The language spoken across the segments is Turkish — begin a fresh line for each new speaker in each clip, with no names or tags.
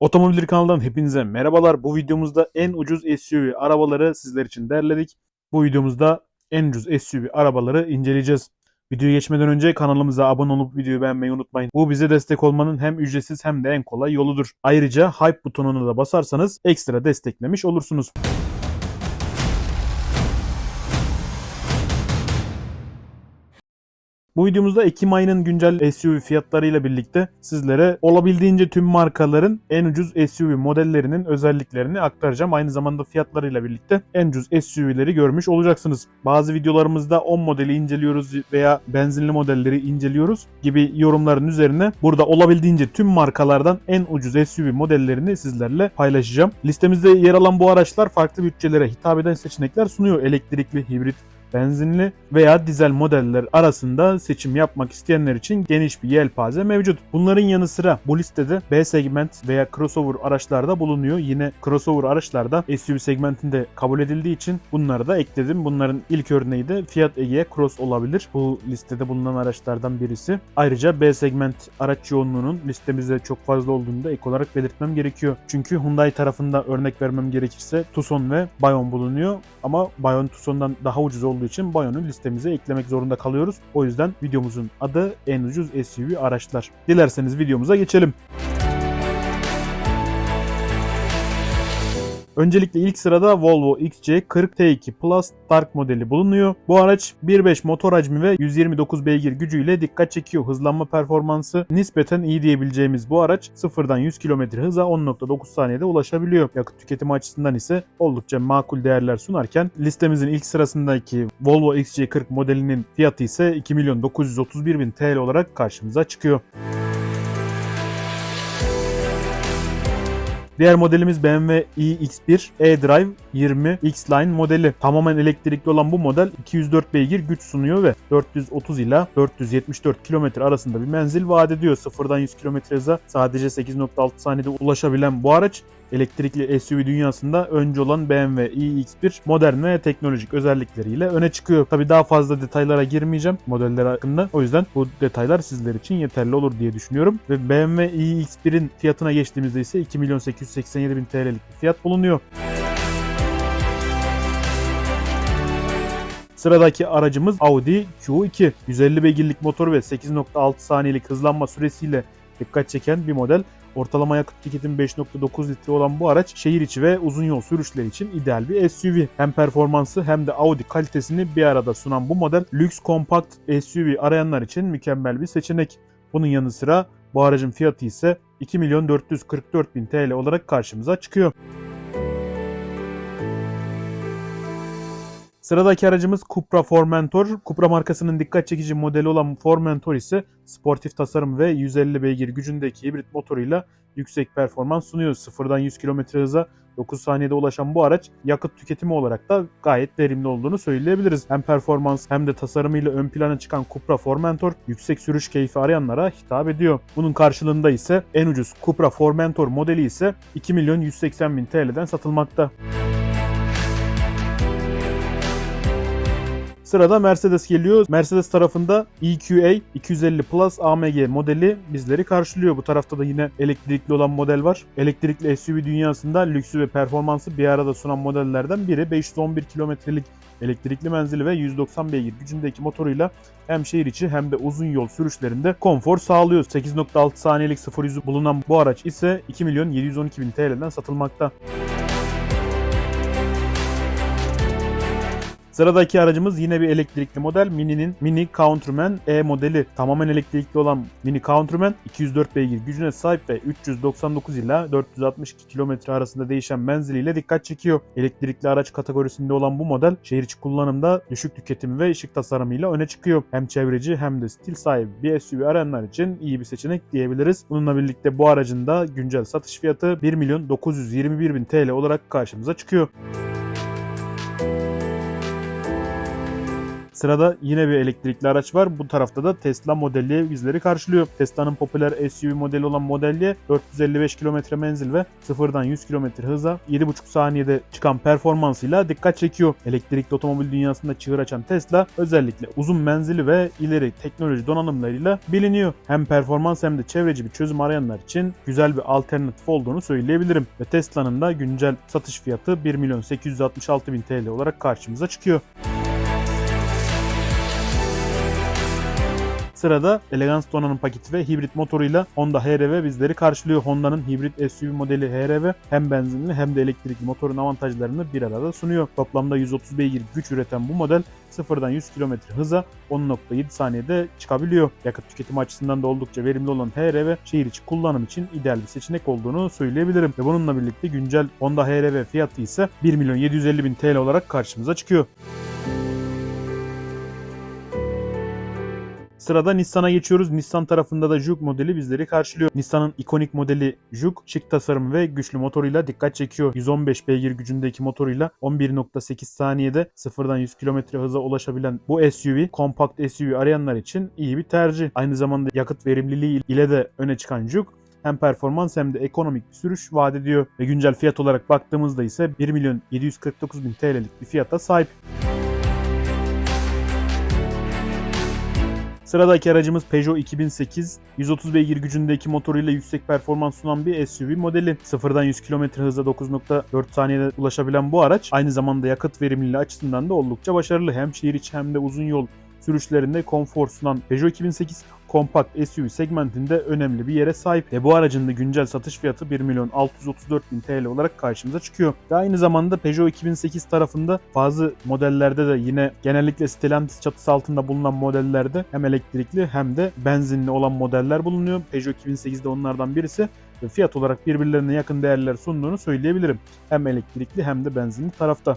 Otomobil kanalından hepinize merhabalar. Bu videomuzda en ucuz SUV arabaları sizler için derledik. Bu videomuzda en ucuz SUV arabaları inceleyeceğiz. Videoya geçmeden önce kanalımıza abone olup videoyu beğenmeyi unutmayın. Bu bize destek olmanın hem ücretsiz hem de en kolay yoludur. Ayrıca hype butonuna da basarsanız ekstra desteklemiş olursunuz. Bu videomuzda Ekim ayının güncel SUV fiyatlarıyla birlikte sizlere olabildiğince tüm markaların en ucuz SUV modellerinin özelliklerini aktaracağım. Aynı zamanda fiyatlarıyla birlikte en ucuz SUV'leri görmüş olacaksınız. Bazı videolarımızda 10 modeli inceliyoruz veya benzinli modelleri inceliyoruz gibi yorumların üzerine burada olabildiğince tüm markalardan en ucuz SUV modellerini sizlerle paylaşacağım. Listemizde yer alan bu araçlar farklı bütçelere hitap eden seçenekler sunuyor. Elektrikli, hibrit, benzinli veya dizel modeller arasında seçim yapmak isteyenler için geniş bir yelpaze mevcut. Bunların yanı sıra bu listede B segment veya crossover araçlarda bulunuyor. Yine crossover araçlarda SUV segmentinde kabul edildiği için bunları da ekledim. Bunların ilk örneği de Fiat Egea Cross olabilir. Bu listede bulunan araçlardan birisi. Ayrıca B segment araç yoğunluğunun listemizde çok fazla olduğunu da ek olarak belirtmem gerekiyor. Çünkü Hyundai tarafında örnek vermem gerekirse Tucson ve Bayon bulunuyor. Ama Bayon Tucson'dan daha ucuz olduğu için Bayon'u listemize eklemek zorunda kalıyoruz. O yüzden videomuzun adı en ucuz SUV araçlar. Dilerseniz videomuza geçelim. Öncelikle ilk sırada Volvo XC40 T2 Plus Dark modeli bulunuyor. Bu araç 1.5 motor hacmi ve 129 beygir gücüyle dikkat çekiyor. Hızlanma performansı nispeten iyi diyebileceğimiz bu araç sıfırdan 100 km hıza 10.9 saniyede ulaşabiliyor. Yakıt tüketimi açısından ise oldukça makul değerler sunarken listemizin ilk sırasındaki Volvo XC40 modelinin fiyatı ise 2 milyon 931 bin TL olarak karşımıza çıkıyor. Diğer modelimiz BMW iX1 e-Drive 20 X-Line modeli. Tamamen elektrikli olan bu model 204 beygir güç sunuyor ve 430 ila 474 km arasında bir menzil vaat ediyor. Sıfırdan 100 km hıza sadece 8.6 saniyede ulaşabilen bu araç elektrikli SUV dünyasında önce olan BMW iX1 modern ve teknolojik özellikleriyle öne çıkıyor. Tabi daha fazla detaylara girmeyeceğim modeller hakkında. O yüzden bu detaylar sizler için yeterli olur diye düşünüyorum. Ve BMW iX1'in fiyatına geçtiğimizde ise 2 milyon 887 bin TL'lik bir fiyat bulunuyor. Sıradaki aracımız Audi Q2. 150 beygirlik motor ve 8.6 saniyelik hızlanma süresiyle dikkat çeken bir model. Ortalama yakıt tüketimi 5.9 litre olan bu araç şehir içi ve uzun yol sürüşleri için ideal bir SUV. Hem performansı hem de Audi kalitesini bir arada sunan bu model lüks kompakt SUV arayanlar için mükemmel bir seçenek. Bunun yanı sıra bu aracın fiyatı ise 2 milyon 444 bin TL olarak karşımıza çıkıyor. Sıradaki aracımız Cupra Formentor. Cupra markasının dikkat çekici modeli olan Formentor ise sportif tasarım ve 150 beygir gücündeki hibrit motoruyla yüksek performans sunuyor. Sıfırdan 100 km hıza 9 saniyede ulaşan bu araç yakıt tüketimi olarak da gayet verimli olduğunu söyleyebiliriz. Hem performans hem de tasarımıyla ön plana çıkan Cupra Formentor yüksek sürüş keyfi arayanlara hitap ediyor. Bunun karşılığında ise en ucuz Cupra Formentor modeli ise 2 milyon 180 bin TL'den satılmakta. Sırada Mercedes geliyor. Mercedes tarafında EQA 250 Plus AMG modeli bizleri karşılıyor. Bu tarafta da yine elektrikli olan model var. Elektrikli SUV dünyasında lüksü ve performansı bir arada sunan modellerden biri. 511 kilometrelik elektrikli menzili ve 190 beygir gücündeki motoruyla hem şehir içi hem de uzun yol sürüşlerinde konfor sağlıyor. 8.6 saniyelik 0 yüzü bulunan bu araç ise 2 milyon 712 bin TL'den satılmakta. Sıradaki aracımız yine bir elektrikli model. Mini'nin Mini Countryman E modeli. Tamamen elektrikli olan Mini Countryman 204 beygir gücüne sahip ve 399 ila 462 km arasında değişen menziliyle dikkat çekiyor. Elektrikli araç kategorisinde olan bu model şehir içi kullanımda düşük tüketimi ve ışık tasarımıyla öne çıkıyor. Hem çevreci hem de stil sahibi bir SUV arayanlar için iyi bir seçenek diyebiliriz. Bununla birlikte bu aracın da güncel satış fiyatı 1 milyon 921 bin TL olarak karşımıza çıkıyor. Sırada yine bir elektrikli araç var. Bu tarafta da Tesla Model Y bizleri karşılıyor. Tesla'nın popüler SUV modeli olan Model Y 455 km menzil ve 0'dan 100 km hıza 7,5 saniyede çıkan performansıyla dikkat çekiyor. Elektrikli otomobil dünyasında çığır açan Tesla özellikle uzun menzili ve ileri teknoloji donanımlarıyla biliniyor. Hem performans hem de çevreci bir çözüm arayanlar için güzel bir alternatif olduğunu söyleyebilirim. Ve Tesla'nın da güncel satış fiyatı 1 milyon 866 bin TL olarak karşımıza çıkıyor. Sırada Elegance donanım paketi ve hibrit motoruyla Honda HR-V bizleri karşılıyor. Honda'nın hibrit SUV modeli HR-V hem benzinli hem de elektrikli motorun avantajlarını bir arada sunuyor. Toplamda 130 beygir güç üreten bu model sıfırdan 100 km hıza 10.7 saniyede çıkabiliyor. Yakıt tüketimi açısından da oldukça verimli olan HR-V şehir içi kullanım için ideal bir seçenek olduğunu söyleyebilirim. Ve bununla birlikte güncel Honda HR-V fiyatı ise 1 milyon 750 bin TL olarak karşımıza çıkıyor. Sırada Nissan'a geçiyoruz. Nissan tarafında da Juke modeli bizleri karşılıyor. Nissan'ın ikonik modeli Juke, şık tasarım ve güçlü motoruyla dikkat çekiyor. 115 beygir gücündeki motoruyla 11.8 saniyede 0'dan 100 km hıza ulaşabilen bu SUV, kompakt SUV arayanlar için iyi bir tercih. Aynı zamanda yakıt verimliliği ile de öne çıkan Juke hem performans hem de ekonomik bir sürüş vaat ediyor. Ve güncel fiyat olarak baktığımızda ise 1 milyon 749 bin TL'lik bir fiyata sahip. Sıradaki aracımız Peugeot 2008. 130 beygir gücündeki motoruyla yüksek performans sunan bir SUV modeli. 0'dan 100 km hıza 9.4 saniyede ulaşabilen bu araç aynı zamanda yakıt verimliliği açısından da oldukça başarılı. Hem şehir içi hem de uzun yol sürüşlerinde konfor sunan Peugeot 2008 kompakt SUV segmentinde önemli bir yere sahip ve bu aracın da güncel satış fiyatı 1 milyon 634 bin TL olarak karşımıza çıkıyor. Ve aynı zamanda Peugeot 2008 tarafında bazı modellerde de yine genellikle Stellantis çatısı altında bulunan modellerde hem elektrikli hem de benzinli olan modeller bulunuyor. Peugeot 2008 de onlardan birisi ve fiyat olarak birbirlerine yakın değerler sunduğunu söyleyebilirim. Hem elektrikli hem de benzinli tarafta.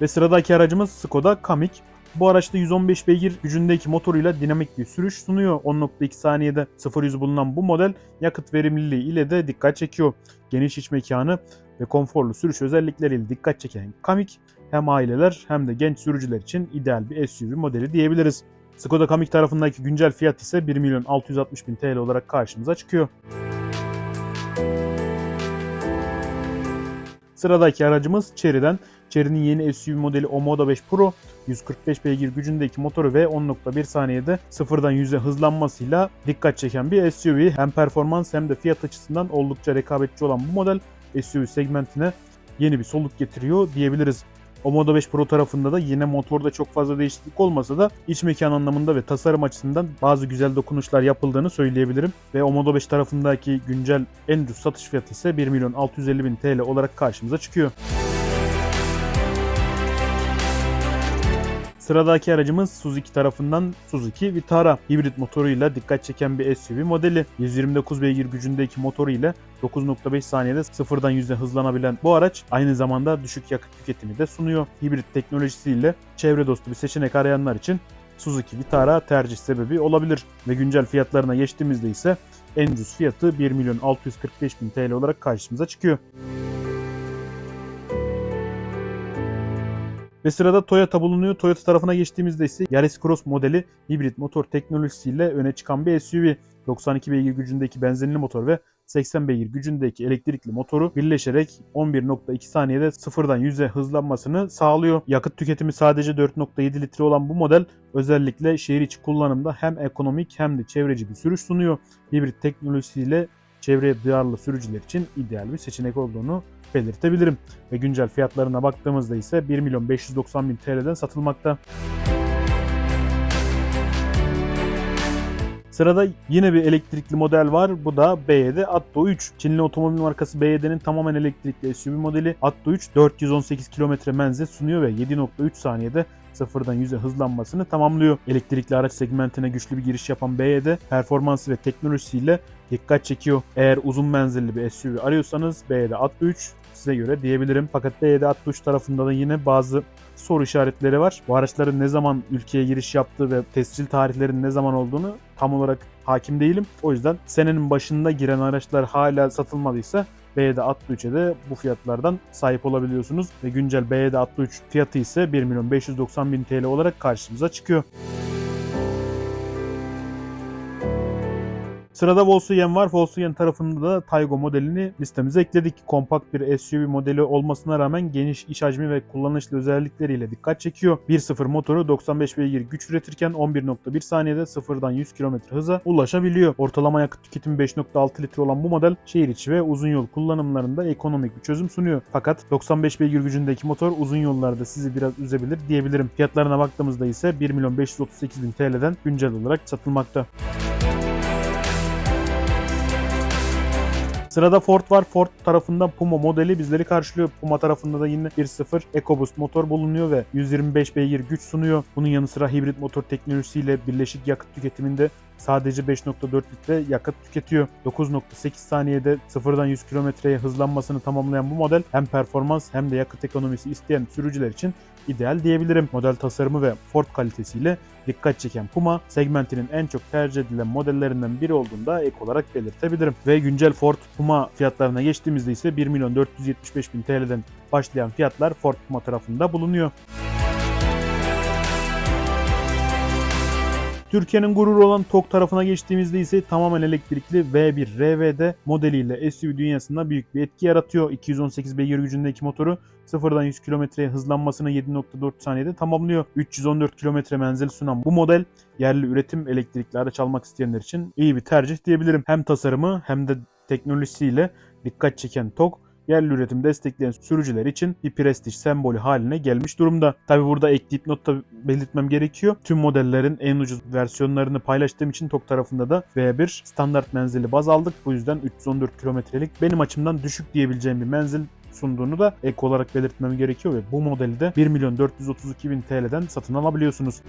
Ve sıradaki aracımız Skoda Kamiq. Bu araçta 115 beygir gücündeki motoruyla dinamik bir sürüş sunuyor. 10.2 saniyede 0-100 bulunan bu model yakıt verimliliği ile de dikkat çekiyor. Geniş iç mekanı ve konforlu sürüş özellikleriyle dikkat çeken Kamiq hem aileler hem de genç sürücüler için ideal bir SUV modeli diyebiliriz. Skoda Kamiq tarafındaki güncel fiyat ise 1 milyon 660 bin TL olarak karşımıza çıkıyor. Sıradaki aracımız Chery'den. Chery'nin yeni SUV modeli Omoda 5 Pro 145 beygir gücündeki motoru ve 10.1 saniyede sıfırdan 100'e hızlanmasıyla dikkat çeken bir SUV. Hem performans hem de fiyat açısından oldukça rekabetçi olan bu model SUV segmentine yeni bir soluk getiriyor diyebiliriz. Omoda 5 Pro tarafında da yine motorda çok fazla değişiklik olmasa da iç mekan anlamında ve tasarım açısından bazı güzel dokunuşlar yapıldığını söyleyebilirim. Ve Omoda 5 tarafındaki güncel en ucuz satış fiyatı ise 1 milyon 650 bin TL olarak karşımıza çıkıyor. Sıradaki aracımız Suzuki tarafından Suzuki Vitara hibrit motoruyla dikkat çeken bir SUV modeli. 129 beygir gücündeki motoru ile 9.5 saniyede sıfırdan yüzde hızlanabilen bu araç aynı zamanda düşük yakıt tüketimi de sunuyor. Hibrit teknolojisiyle çevre dostu bir seçenek arayanlar için Suzuki Vitara tercih sebebi olabilir. Ve güncel fiyatlarına geçtiğimizde ise en ucuz fiyatı 1 milyon 645 bin TL olarak karşımıza çıkıyor. Ve sırada Toyota bulunuyor. Toyota tarafına geçtiğimizde ise Yaris Cross modeli hibrit motor teknolojisiyle öne çıkan bir SUV. 92 beygir gücündeki benzinli motor ve 80 beygir gücündeki elektrikli motoru birleşerek 11.2 saniyede sıfırdan 100'e hızlanmasını sağlıyor. Yakıt tüketimi sadece 4.7 litre olan bu model özellikle şehir içi kullanımda hem ekonomik hem de çevreci bir sürüş sunuyor. Hibrit teknolojisiyle çevreye duyarlı sürücüler için ideal bir seçenek olduğunu belirtebilirim. Ve güncel fiyatlarına baktığımızda ise 1 milyon 590 bin TL'den satılmakta. Sırada yine bir elektrikli model var. Bu da BYD Atto 3. Çinli otomobil markası BYD'nin tamamen elektrikli SUV modeli Atto 3 418 km menzil sunuyor ve 7.3 saniyede sıfırdan 100'e hızlanmasını tamamlıyor. Elektrikli araç segmentine güçlü bir giriş yapan BYD performansı ve teknolojisiyle dikkat çekiyor. Eğer uzun menzilli bir SUV arıyorsanız BYD Atto 3 size göre diyebilirim. Fakat BYD Atto 3 tarafında da yine bazı soru işaretleri var. Bu araçların ne zaman ülkeye giriş yaptığı ve tescil tarihlerinin ne zaman olduğunu tam olarak hakim değilim. O yüzden senenin başında giren araçlar hala satılmadıysa BYD Atto 3'e de bu fiyatlardan sahip olabiliyorsunuz. Ve güncel BYD Atto 3 fiyatı ise 1 milyon 590 bin TL olarak karşımıza çıkıyor. Sırada Volkswagen var. Volkswagen tarafında da Taygo modelini listemize ekledik. Kompakt bir SUV modeli olmasına rağmen geniş iş hacmi ve kullanışlı özellikleriyle dikkat çekiyor. 1.0 motoru 95 beygir güç üretirken 11.1 saniyede sıfırdan 100 km hıza ulaşabiliyor. Ortalama yakıt tüketimi 5.6 litre olan bu model şehir içi ve uzun yol kullanımlarında ekonomik bir çözüm sunuyor. Fakat 95 beygir gücündeki motor uzun yollarda sizi biraz üzebilir diyebilirim. Fiyatlarına baktığımızda ise 1 milyon 538 bin TL'den güncel olarak satılmakta. Sırada Ford var. Ford tarafından Puma modeli bizleri karşılıyor. Puma tarafında da yine 1.0 EcoBoost motor bulunuyor ve 125 beygir güç sunuyor. Bunun yanı sıra hibrit motor teknolojisiyle birleşik yakıt tüketiminde sadece 5.4 litre yakıt tüketiyor. 9.8 saniyede sıfırdan 100 kilometreye hızlanmasını tamamlayan bu model hem performans hem de yakıt ekonomisi isteyen sürücüler için ideal diyebilirim. Model tasarımı ve Ford kalitesiyle dikkat çeken Puma segmentinin en çok tercih edilen modellerinden biri olduğunda ek olarak belirtebilirim. Ve güncel Ford Puma fiyatlarına geçtiğimizde ise 1 milyon 475 bin TL'den başlayan fiyatlar Ford Puma tarafında bulunuyor. Türkiye'nin gururu olan TOG tarafına geçtiğimizde ise tamamen elektrikli V1 RVD modeliyle SUV dünyasında büyük bir etki yaratıyor. 218 beygir gücündeki motoru sıfırdan 100 kilometreye hızlanmasını 7.4 saniyede tamamlıyor. 314 kilometre menzil sunan bu model yerli üretim elektrikli araç almak isteyenler için iyi bir tercih diyebilirim. Hem tasarımı hem de teknolojisiyle dikkat çeken TOG yerli üretim destekleyen sürücüler için bir prestij sembolü haline gelmiş durumda. Tabi burada ekleyip not da belirtmem gerekiyor. Tüm modellerin en ucuz versiyonlarını paylaştığım için TOG tarafında da V1 standart menzili baz aldık. Bu yüzden 314 kilometrelik benim açımdan düşük diyebileceğim bir menzil sunduğunu da ek olarak belirtmem gerekiyor ve bu modeli de 1 milyon 432 bin TL'den satın alabiliyorsunuz.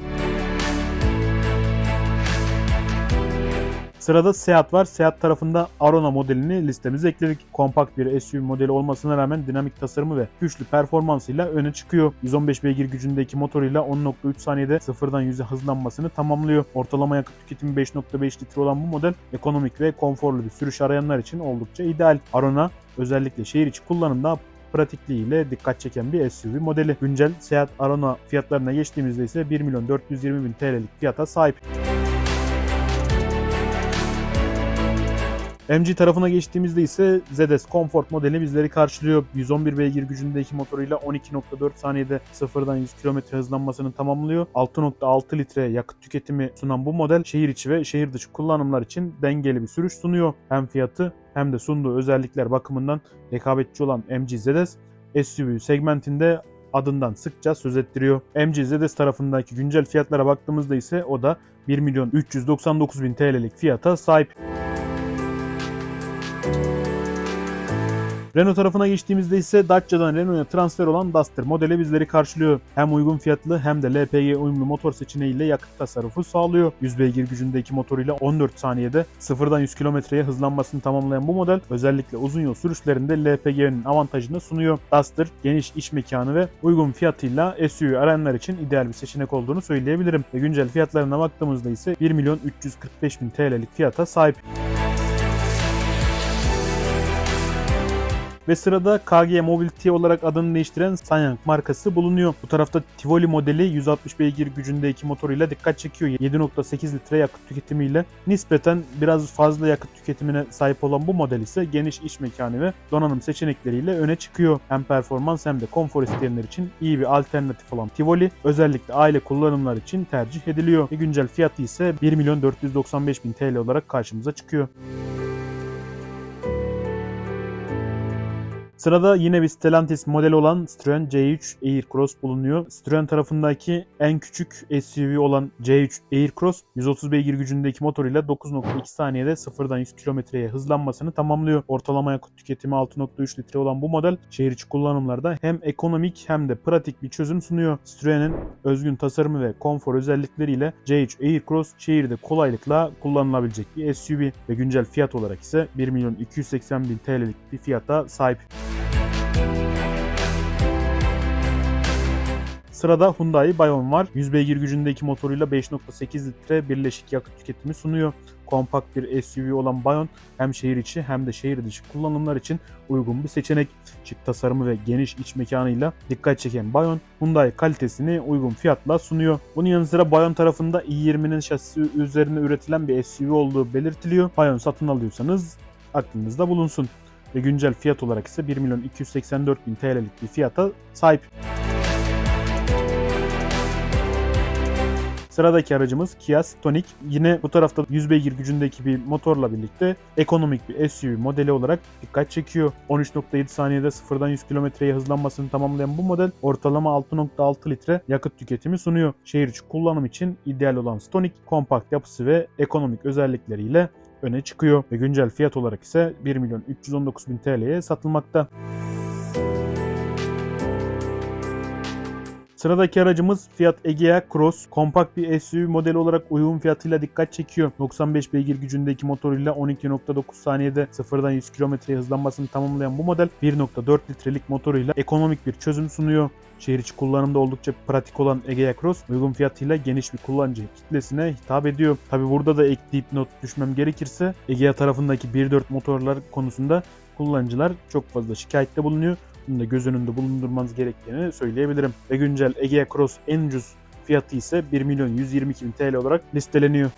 Sırada Seat var. Seat tarafında Arona modelini listemize ekledik. Kompakt bir SUV modeli olmasına rağmen dinamik tasarımı ve güçlü performansıyla öne çıkıyor. 115 beygir gücündeki motoruyla 10.3 saniyede sıfırdan 100'e hızlanmasını tamamlıyor. Ortalama yakıt tüketimi 5.5 litre olan bu model ekonomik ve konforlu bir sürüş arayanlar için oldukça ideal. Arona özellikle şehir içi kullanımda pratikliğiyle dikkat çeken bir SUV modeli. Güncel Seat Arona fiyatlarına geçtiğimizde ise 1 milyon 420 bin TL'lik fiyata sahip. MG tarafına geçtiğimizde ise ZS Comfort modeli bizleri karşılıyor. 111 beygir gücündeki motoruyla 12.4 saniyede sıfırdan 100 km hızlanmasını tamamlıyor. 6.6 litre yakıt tüketimi sunan bu model şehir içi ve şehir dışı kullanımlar için dengeli bir sürüş sunuyor. Hem fiyatı hem de sunduğu özellikler bakımından rekabetçi olan MG ZS SUV segmentinde adından sıkça söz ettiriyor. MG ZS tarafındaki güncel fiyatlara baktığımızda ise o da 1 milyon 399 bin TL'lik fiyata sahip. Renault tarafına geçtiğimizde ise Dacia'dan Renault'a transfer olan Duster modeli bizleri karşılıyor. Hem uygun fiyatlı hem de LPG uyumlu motor seçeneğiyle yakıt tasarrufu sağlıyor. 100 beygir gücündeki motoruyla 14 saniyede sıfırdan 100 kilometreye hızlanmasını tamamlayan bu model özellikle uzun yol sürüşlerinde LPG'nin avantajını sunuyor. Duster geniş iç mekanı ve uygun fiyatıyla SUV arayanlar için ideal bir seçenek olduğunu söyleyebilirim. Ve güncel fiyatlarına baktığımızda ise 1 milyon 345 bin TL'lik fiyata sahip. Ve sırada KG Mobility olarak adını değiştiren Sanyang markası bulunuyor. Bu tarafta Tivoli modeli 160 beygir gücündeki motoruyla dikkat çekiyor. 7.8 litre yakıt tüketimiyle nispeten biraz fazla yakıt tüketimine sahip olan bu model ise geniş iç mekanı ve donanım seçenekleriyle öne çıkıyor. Hem performans hem de konfor isteyenler için iyi bir alternatif olan Tivoli özellikle aile kullanımlar için tercih ediliyor. Ve güncel fiyatı ise 1 milyon 495 bin TL olarak karşımıza çıkıyor. Sırada yine bir Stellantis modeli olan Citroen C3 Aircross bulunuyor. Citroen tarafındaki en küçük SUV olan C3 Aircross 130 beygir gücündeki motoruyla 9.2 saniyede sıfırdan 100 kilometreye hızlanmasını tamamlıyor. Ortalama yakıt tüketimi 6.3 litre olan bu model şehir içi kullanımlarda hem ekonomik hem de pratik bir çözüm sunuyor. Citroen'in özgün tasarımı ve konfor özellikleriyle C3 Aircross şehirde kolaylıkla kullanılabilecek bir SUV ve güncel fiyat olarak ise 1 milyon 280 bin TL'lik bir fiyata sahip. Sırada Hyundai Bayon var. 100 beygir gücündeki motoruyla 5.8 litre birleşik yakıt tüketimi sunuyor. Kompakt bir SUV olan Bayon hem şehir içi hem de şehir dışı kullanımlar için uygun bir seçenek. Şık tasarımı ve geniş iç mekanıyla dikkat çeken Bayon, Hyundai kalitesini uygun fiyatla sunuyor. Bunun yanı sıra Bayon tarafında i20'nin şasisi üzerine üretilen bir SUV olduğu belirtiliyor. Bayon satın alıyorsanız aklınızda bulunsun. Ve güncel fiyat olarak ise 1 milyon 284 bin TL'lik bir fiyata sahip. Sıradaki aracımız Kia Stonic. Yine bu tarafta 100 beygir gücündeki bir motorla birlikte ekonomik bir SUV modeli olarak dikkat çekiyor. 13.7 saniyede sıfırdan 100 kilometreye hızlanmasını tamamlayan bu model ortalama 6.6 litre yakıt tüketimi sunuyor. Şehir içi kullanım için ideal olan Stonic kompakt yapısı ve ekonomik özellikleriyle öne çıkıyor ve güncel fiyat olarak ise 1 milyon 319 bin TL'ye satılmakta. Sıradaki aracımız Fiat Egea Cross. Kompakt bir SUV modeli olarak uygun fiyatıyla dikkat çekiyor. 95 beygir gücündeki motoruyla 12.9 saniyede sıfırdan 100 kilometreye hızlanmasını tamamlayan bu model 1.4 litrelik motoruyla ekonomik bir çözüm sunuyor. Şehir içi kullanımda oldukça pratik olan Egea Cross uygun fiyatıyla geniş bir kullanıcı kitlesine hitap ediyor. Tabi burada da ekleyip not düşmem gerekirse Egea tarafındaki 1.4 motorlar konusunda kullanıcılar çok fazla şikayette bulunuyor. Da göz önünde bulundurmanız gerektiğini söyleyebilirim. Ve güncel Egea Cross en ucuz fiyatı ise 1 milyon 122 bin TL olarak listeleniyor.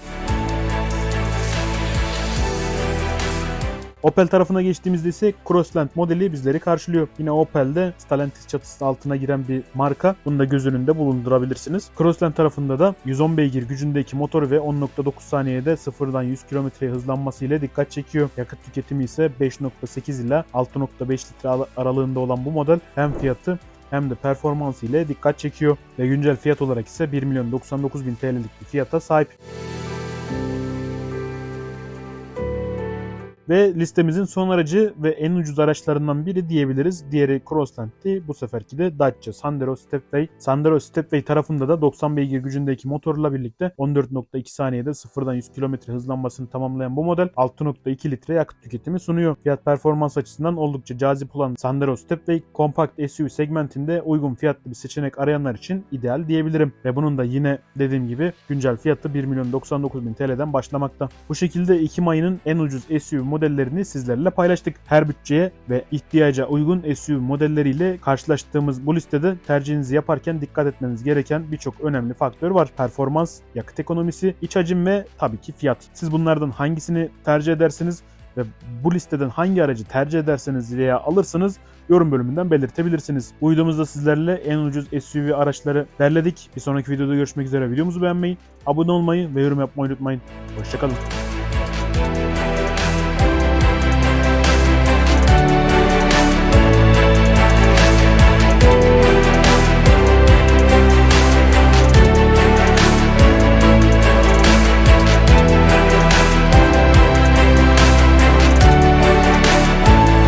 Opel tarafına geçtiğimizde ise Crossland modeli bizleri karşılıyor. Yine Opel'de Stellantis çatısı altına giren bir marka. Bunu da göz önünde bulundurabilirsiniz. Crossland tarafında da 110 beygir gücündeki motor ve 10.9 saniyede sıfırdan 100 km hızlanması ile dikkat çekiyor. Yakıt tüketimi ise 5.8 ile 6.5 litre aralığında olan bu model hem fiyatı hem de performansı ile dikkat çekiyor ve güncel fiyat olarak ise 1 milyon 99 bin TL'lik bir fiyata sahip. Ve listemizin son aracı ve en ucuz araçlarından biri diyebiliriz. Diğeri Crossland'ti. Bu seferki de Dacia Sandero Stepway. Sandero Stepway tarafında da 90 beygir gücündeki motorla birlikte 14.2 saniyede sıfırdan 100 km hızlanmasını tamamlayan bu model 6.2 litre yakıt tüketimi sunuyor. Fiyat performans açısından oldukça cazip olan Sandero Stepway kompakt SUV segmentinde uygun fiyatlı bir seçenek arayanlar için ideal diyebilirim. Ve bunun da yine dediğim gibi güncel fiyatı 1 milyon 99 bin TL'den başlamakta. Bu şekilde Ekim ayının en ucuz SUV modellerini sizlerle paylaştık. Her bütçeye ve ihtiyaca uygun SUV modelleriyle karşılaştığımız bu listede tercihinizi yaparken dikkat etmeniz gereken birçok önemli faktör var. Performans, yakıt ekonomisi, iç hacim ve tabii ki fiyat. Siz bunlardan hangisini tercih edersiniz ve bu listeden hangi aracı tercih ederseniz veya alırsınız yorum bölümünden belirtebilirsiniz. Bu videomuzda sizlerle en ucuz SUV araçları derledik. Bir sonraki videoda görüşmek üzere. Videomuzu beğenmeyi, abone olmayı ve yorum yapmayı unutmayın. Hoşçakalın.